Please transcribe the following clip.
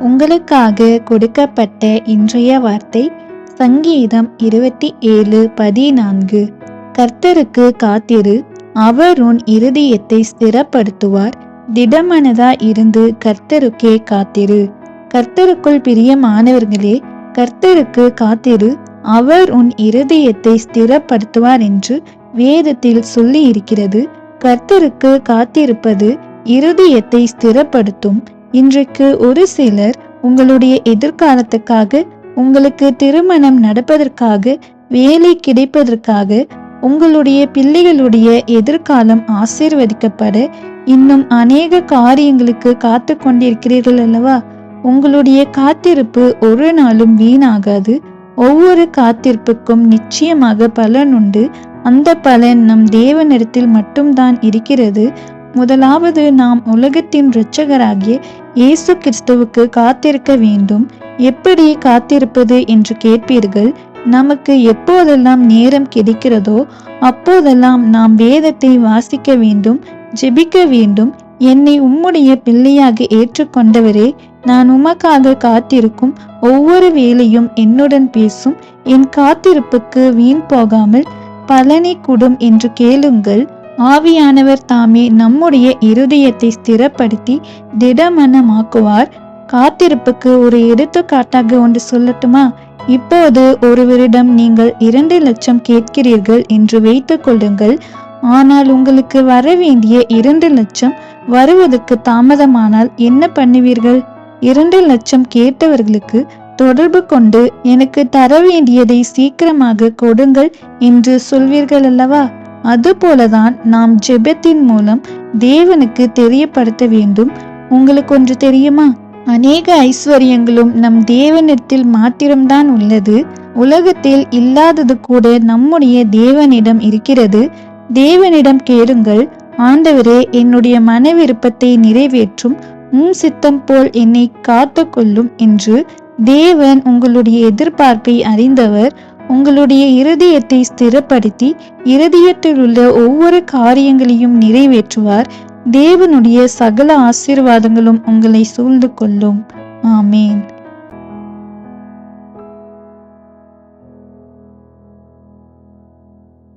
உங்களுக்காக கொடுக்கப்பட்ட இன்றைய வார்த்தை சங்கீதம் இருபத்தி ஏழு பதினான்கு. கர்த்தருக்கு காத்திரு அவர் உன் இருதயத்தை ஸ்திரப்படுத்துவார். திடமனதா இருந்து கர்த்தருக்கே காத்திரு. கர்த்தருக்குள் பிரியமானவர்களே கர்த்தருக்கு காத்திரு அவர் உன் இருதயத்தை ஸ்திரப்படுத்துவார் என்று வேதத்தில் சொல்லி இருக்கிறது கர்த்தருக்கு காத்திருப்பது இருதயத்தை ஸ்திரப்படுத்தும். இன்றைக்கு ஒரு சிலர் உங்களுடைய எதிர்காலத்துக்காக உங்களுக்கு திருமணம் நடப்பதற்காக வேலை கிடைப்பதற்காக உங்களுடைய பிள்ளைகளுடைய எதிர்காலம் ஆசீர்வதிக்கப்பட இன்னும் அநேக காரியங்களுக்கு காத்து கொண்டிருக்கிறீர்கள் அல்லவா? உங்களுடைய காத்திருப்பு ஒரு நாளும் வீணாகாது. ஒவ்வொரு காத்திருப்புக்கும் நிச்சயமாக பலன் உண்டு. அந்த பலன் நம் தேவனிடத்தில் மட்டும்தான் இருக்கிறது. முதலாவது நாம் உலகத்தின் இரட்சகராகிய இயேசு கிறிஸ்துவுக்கு காத்திருக்க வேண்டும். எப்படி காத்திருப்பது என்று கேட்பீர்கள்? நமக்கு எப்போதெல்லாம் நேரம் கிடைக்கிறதோ அப்போதெல்லாம் நாம் வேதத்தை வாசிக்க வேண்டும் ஜெபிக்க வேண்டும். என்னை உம்முடைய பிள்ளையாக ஏற்றுக்கொண்டவரே நான் உமக்காக காத்திருக்கும் ஒவ்வொரு வேலையும் என்னுடன் பேசும். என் காத்திருப்புக்கு வீண் போகாமல் பலனை குடும் என்று கேளுங்கள். ஆவியானவர் தாமே நம்முடைய இருதயத்தை ஸ்திரப்படுத்தி திடமனமாக்குவார். காத்திருப்புக்கு ஒரு எடுத்துக்காட்டாக ஒன்று சொல்லட்டுமா? இப்போது ஒருவரிடம் நீங்கள் இரண்டு லட்சம் கேட்கிறீர்கள் என்று வைத்துக் கொள்ளுங்கள். ஆனால் உங்களுக்கு வர வேண்டிய இரண்டு லட்சம் வருவதற்கு தாமதமானால் என்ன பண்ணுவீர்கள்? இரண்டு லட்சம் கேட்டவர்களுக்கு தொடர்பு கொண்டு எனக்கு தர வேண்டியதை சீக்கிரமாக கொடுங்கள் என்று சொல்வீர்கள் அல்லவா அதுபோலதான் நாம் ஜெபத்தின் மூலம் தேவனுக்கு தெரியப்படுத்த வேண்டும். உங்களுக்கு ஒன்று தெரியுமா? அநேக ஐஸ்வர்யங்களும் நம் தேவனிடத்தில் மாத்திரம்தான் உள்ளது. உலகத்தில் இல்லாதது கூட நம்முடைய தேவனிடம் இருக்கிறது. தேவனிடம் கேளுங்கள். ஆண்டவரே என்னுடைய மன விருப்பத்தை நிறைவேற்றும். உன் சித்தம் போல் என்னை காத்து கொள்ளும் என்று தேவன் உங்களுடைய எதிர்பார்ப்பை அறிந்தவர் உங்களுடைய இருதயத்தை ஸ்திரப்படுத்தி இருதயத்தில் உள்ள ஒவ்வொரு காரியங்களையும் நிறைவேற்றுவார். தேவனுடைய சகல ஆசீர்வாதங்களும் உங்களை சூழ்ந்து கொள்ளும். ஆமேன்.